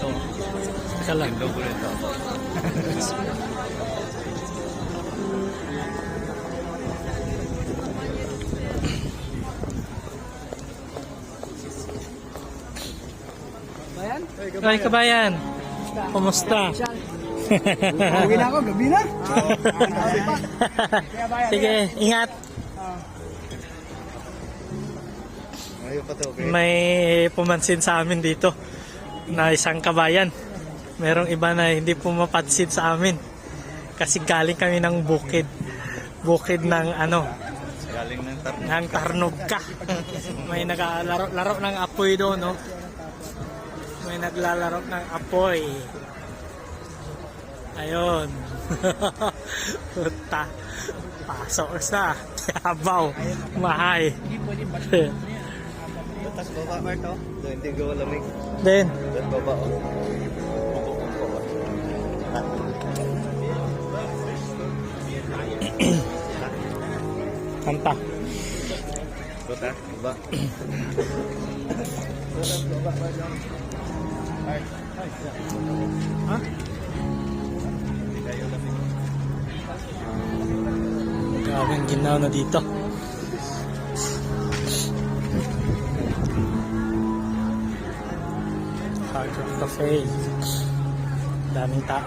Teka lang. Bayan? Ay, kabayan. Kumusta? Uwi na ako, gabi na. Sige, ingat. May pumansin sa amin dito na isang kabayan. Merong iba na hindi pumapansin sa amin. Kasi galing kami ng bukid. Bukid ng ano, Galing ng tar... ng Tarnogka. May naglalaro laro ng apoy doon, no? May naglalaro ng apoy. Ayun. Puta. Pasok sa. Yabaw. Mahay. Tapos baba, Marto. Doon, hindi ko lamig. Then, Doon baba, oh. Bubukong baba. kanta. Buta, baba. Grabe ang ginaw na dito. Hard Rock Cafe. Daming tao.